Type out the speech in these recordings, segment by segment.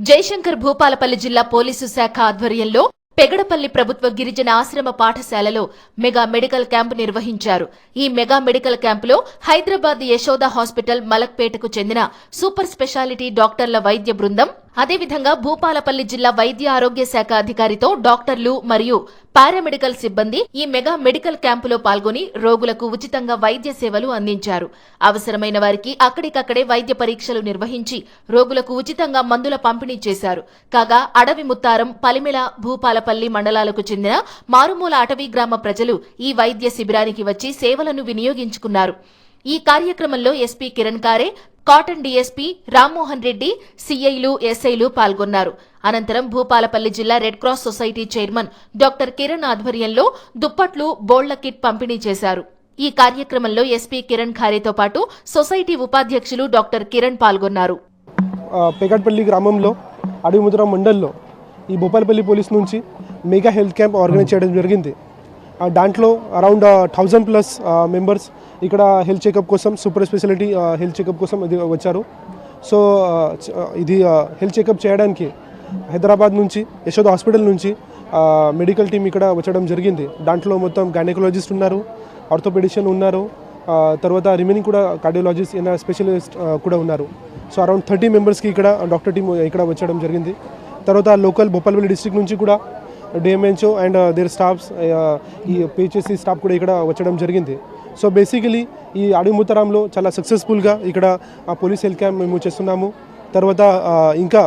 జయశంకర్ భూపాలపల్లి జిల్లా పోలీసు శాఖ ఆధ్వర్యంలో పెగడపల్లి ప్రభుత్వ గిరిజన ఆశ్రమ పాఠశాలలో మెగా మెడికల్ క్యాంపు నిర్వహించారు. ఈ మెగా మెడికల్ క్యాంపులో హైదరాబాద్ యశోద హాస్పిటల్ మలక్పేటకు చెందిన సూపర్ స్పెషాలిటీ డాక్టర్ల వైద్య బృందం అదేవిధంగా భూపాలపల్లి జిల్లా వైద్య ఆరోగ్య శాఖ అధికారితో డాక్టర్లు మరియు పారామెడికల్ సిబ్బంది ఈ మెగా మెడికల్ క్యాంపులో పాల్గొని రోగులకు ఉచితంగా వైద్య సేవలు అందించారు. అవసరమైన వారికి అక్కడికక్కడే వైద్య పరీక్షలు నిర్వహించి రోగులకు ఉచితంగా మందుల పంపిణీ చేశారు. కాగా అడవి ముత్తారం పలిమిల భూపాలపల్లి మండలాలకు చెందిన మారుమూల అటవీ గ్రామ ప్రజలు ఈ వైద్య శిబిరానికి వచ్చి సేవలను వినియోగించుకున్నారు. ఈ కార్యక్రమంలో ఎస్పీ కిరణ్ కారే కాటన్ డీఎస్పీ రామ్మోహన్ రెడ్డి సీఐలు ఎస్ఐలు పాల్గొన్నారు. అనంతరం భూపాలపల్లి జిల్లా red cross society chairman doctor Kiran ఆధ్వర్యంలో దుప్పట్లు బోళ్ళ కిట్ పంపిణీ చేశారు. ఈ కార్యక్రమంలో ఎస్పీ కిరణ్ ఖారేతో పాటు సొసైటీ ఉపాధ్యక్షులు డాక్టర్ కిరణ్ పాల్గొన్నారు. ఆ, గ్రామంలో అడవిముద్ర మండల్లో ఈ భూపాలపల్లి పోలీస్ నుంచి మెగా హెల్త్ క్యాంప్ ఆర్గనైజ్ చేయడం జరిగింది. దాంట్లో అరౌండ్ థౌజండ్ ప్లస్ మెంబర్స్ ఇక్కడ హెల్త్ చెకప్ కోసం సూపర్ స్పెషాలిటీ హెల్త్ చెకప్ కోసం ఇది వచ్చారు. సో ఇది హెల్త్ చెకప్ చేయడానికి హైదరాబాద్ నుంచి యశోద హాస్పిటల్ నుంచి మెడికల్ టీం ఇక్కడ వచ్చడం జరిగింది. దాంట్లో మొత్తం గైనకాలజిస్ట్ ఉన్నారు ఆర్థోపెడిషియన్ ఉన్నారు తర్వాత రిమైనింగ్ కూడా కార్డియాలజిస్ట్ అయినా స్పెషలిస్ట్ కూడా ఉన్నారు. సో అరౌండ్ థర్టీ మెంబర్స్కి ఇక్కడ డాక్టర్ టీం ఇక్కడ వచ్చడం జరిగింది. తర్వాత లోకల్ భోపాల్పల్లి డిస్ట్రిక్ట్ నుంచి కూడా డిఎంహెచ్ అండ్ దేర్ స్టాఫ్స్ ఈ పిహెచ్సి స్టాఫ్ కూడా ఇక్కడ వచ్చడం జరిగింది. సో బేసికలీ ఈ అడవిముత్తరంలో చాలా సక్సెస్ఫుల్గా ఇక్కడ పోలీస్ హెల్త్ క్యాంప్ మేము చేస్తున్నాము. తర్వాత ఇంకా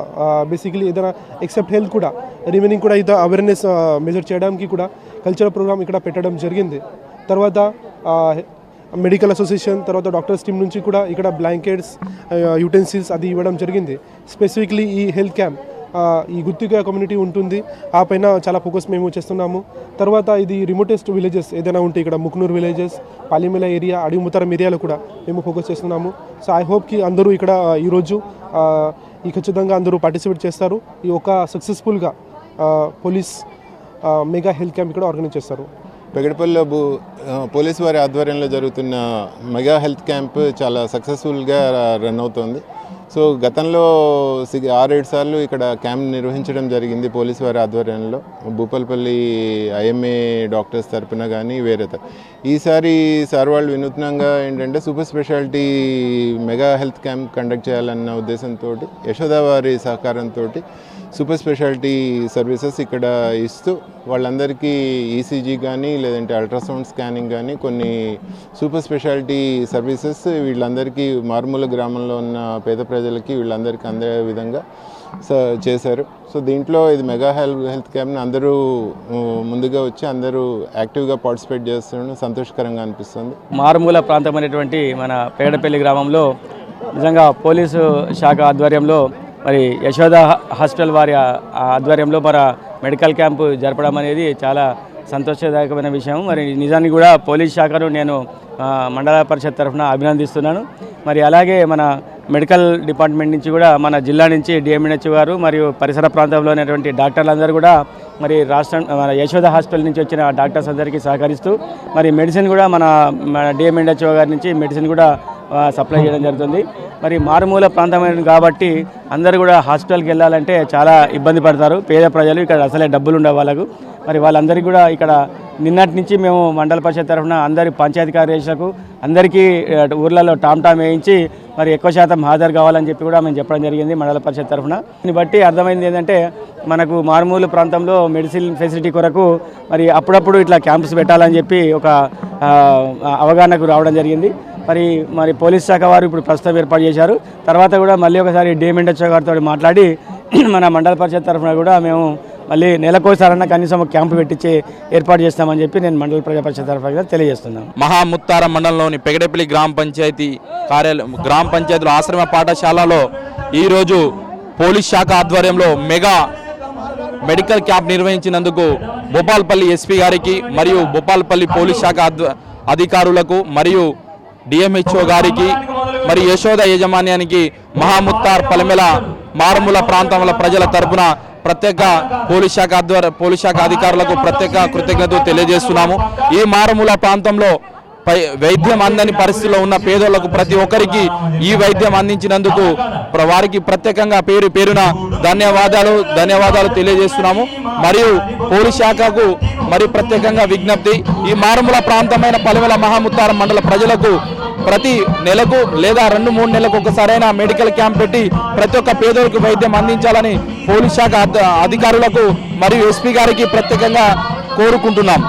బేసికలీ ఏదైనా ఎక్సెప్ట్ హెల్త్ కూడా రిమైనింగ్ కూడా ఇది అవేర్నెస్ మెజర్ చేయడానికి కూడా కల్చరల్ ప్రోగ్రామ్ ఇక్కడ పెట్టడం జరిగింది. తర్వాత మెడికల్ అసోసియేషన్ తర్వాత డాక్టర్స్ టీం నుంచి కూడా ఇక్కడ బ్లాంకెట్స్ యూటెన్సిల్స్ అది ఇవ్వడం జరిగింది. స్పెసిఫిక్లీ ఈ హెల్త్ క్యాంప్ ఈ గుత్తిగా కమ్యూనిటీ ఉంటుంది. ఆ పైన చాలా ఫోకస్ మేము చేస్తున్నాము. తర్వాత ఇది రిమోటెస్ట్ విలేజెస్ ఏదైనా ఉంటే ఇక్కడ ముక్నూరు విలేజెస్ పాలిమేల ఏరియా అడిముతరం ఏరియాలో కూడా మేము ఫోకస్ చేస్తున్నాము. సో ఐ హోప్కి అందరూ ఇక్కడ ఈరోజు ఈ ఖచ్చితంగా అందరూ పార్టిసిపేట్ చేస్తారు. ఈ ఒక సక్సెస్ఫుల్గా పోలీస్ మెగా హెల్త్ క్యాంప్ ఇక్కడ ఆర్గనైజ్ చేస్తారు. పెగడపల్లిలో పోలీస్ పోలీసు వారి ఆధ్వర్యంలో జరుగుతున్న మెగా హెల్త్ క్యాంప్ చాలా సక్సెస్ఫుల్గా రన్ అవుతోంది. సో గతంలో సి- ఆరేడు సార్లు ఇక్కడ క్యాంప్ నిర్వహించడం జరిగింది పోలీసు వారి ఆధ్వర్యంలో. భూపల్పల్లి ఐఎంఏ డాక్టర్స్ తరపున కానీ వేరే తర- ఈసారి సార్ వాళ్ళు వినూత్నంగా ఏంటంటే super speciality mega health camp conduct చేయాలన్న ఉద్దేశంతో యశోదావారి సహకారంతో సూపర్ స్పెషాలిటీ సర్వీసెస్ ఇక్కడ ఇస్తూ వాళ్ళందరికీ ఈసీజీ కానీ లేదంటే అల్ట్రాసౌండ్ స్కానింగ్ కానీ కొన్ని సూపర్ స్పెషాలిటీ సర్వీసెస్ వీళ్ళందరికీ మారుమూల గ్రామంలో ఉన్న పేద ప్రజలకి వీళ్ళందరికీ అందే విధంగా చేశారు. సో దీంట్లో ఇది మెగా హెల్త్ హెల్త్ క్యాంప్ని అందరూ ముందుగా వచ్చి అందరూ యాక్టివ్గా పార్టిసిపేట్ చేస్తుండడం సంతోషకరంగా అనిపిస్తుంది. మారుమూల ప్రాంతమైనటువంటి మన పేడపల్లి గ్రామంలో నిజంగా పోలీసు శాఖ ఆధ్వర్యంలో మరి యశోద హాస్పిటల్ వారి ఆధ్వర్యంలో మన మెడికల్ క్యాంపు జరపడం అనేది చాలా సంతోషదాయకమైన విషయం. మరి నిజానికి కూడా పోలీస్ శాఖను నేను మండల పరిషత్ తరఫున అభినందిస్తున్నాను. మరి అలాగే మన మెడికల్ డిపార్ట్మెంట్ నుంచి కూడా మన జిల్లా నుంచి డిఎంఎన్హెచ్ గారు మరియు పరిసర ప్రాంతంలో ఉన్నటువంటి డాక్టర్లందరూ కూడా మరి రాష్ట్రం మన యశోద హాస్పిటల్ నుంచి వచ్చిన డాక్టర్స్ అందరికీ సహకరిస్తూ మరి మెడిసిన్ కూడా మన డిఎంఎన్హెచ్ఓ గారి నుంచి మెడిసిన్ కూడా సప్లై చేయడం జరుగుతుంది. మరి మారుమూల ప్రాంతమైన కాబట్టి అందరూ కూడా హాస్పిటల్కి వెళ్ళాలంటే చాలా ఇబ్బంది పడతారు. పేద ప్రజలు ఇక్కడ అసలే డబ్బులు ఉండే వాళ్ళకు. మరి వాళ్ళందరికీ కూడా ఇక్కడ నిన్నటి నుంచి మేము మండల పరిషత్ తరఫున అందరి పంచాయతీ కార్యదర్శులకు అందరికీ ఊర్లలో టామ్ టామ్ వేయించి మరి ఎక్కువ శాతం హాజరు కావాలని చెప్పి కూడా మేము చెప్పడం జరిగింది మండల పరిషత్ తరఫున. దీన్ని బట్టి అర్థమైంది ఏంటంటే మనకు మారుమూల ప్రాంతంలో మెడిసిన్ ఫెసిలిటీ కొరకు మరి అప్పుడప్పుడు ఇట్లా క్యాంప్స్ పెట్టాలని చెప్పి ఒక అవగాహనకు రావడం జరిగింది. మరి మరి పోలీస్ శాఖ వారు ఇప్పుడు ప్రస్తుతం ఏర్పాటు చేశారు. తర్వాత కూడా మళ్ళీ ఒకసారి డిఎంఎండ్హెచ్ఓ గారితో మాట్లాడి మన మండల పరిషత్ తరఫున కూడా మేము మళ్ళీ నెలకోసారన్నా కనీసం ఒక క్యాంపు పెట్టించి ఏర్పాటు చేస్తామని చెప్పి నేను మండల ప్రజా పరిషత్ తరఫున తెలియజేస్తున్నాను. మహాముత్తారం మండలంలోని పెగడపల్లి గ్రామ పంచాయతీ కార్యాలయం గ్రామ పంచాయతీలో ఆశ్రమ పాఠశాలలో ఈరోజు పోలీస్ శాఖ ఆధ్వర్యంలో మెగా మెడికల్ క్యాంప్ నిర్వహించినందుకు భూపాల్పల్లి ఎస్పీ గారికి మరియు భూపాల్పల్లి పోలీస్ శాఖ అధికారులకు మరియు డిఎంహెచ్ఓ గారికి మరి యశోద యాజమాన్యానికి మహాముత్తార్ పలమెల మారుమూల ప్రాంతముల ప్రజల తరపున ప్రత్యేక పోలీస్ శాఖ ఆధ్వర్య పోలీస్ శాఖ అధికారులకు ప్రత్యేక కృతజ్ఞతలు తెలియజేస్తున్నాము. ఈ మారుమూల ప్రాంతంలో వైద్యం అందని పరిస్థితిలో ఉన్న పేదోళ్ళకు ప్రతి ఒక్కరికి ఈ వైద్యం అందించినందుకు వారికి ప్రత్యేకంగా పేరు పేరున ధన్యవాదాలు ధన్యవాదాలు తెలియజేస్తున్నాము. మరియు పోలీస్ శాఖకు మరి ప్రత్యేకంగా విజ్ఞప్తి ఈ మారుమూల ప్రాంతమైన పలివెల మహాముత్తారం మండల ప్రజలకు ప్రతి నెలకు లేదా రెండు మూడు నెలలకు ఒకసారైనా మెడికల్ క్యాంప్ పెట్టి ప్రతి ఒక్క పేదలకు వైద్యం అందించాలని పోలీస్ శాఖ అధికారులకు మరియు ఎస్పీ గారికి ప్రత్యేకంగా కోరుకుంటున్నాం.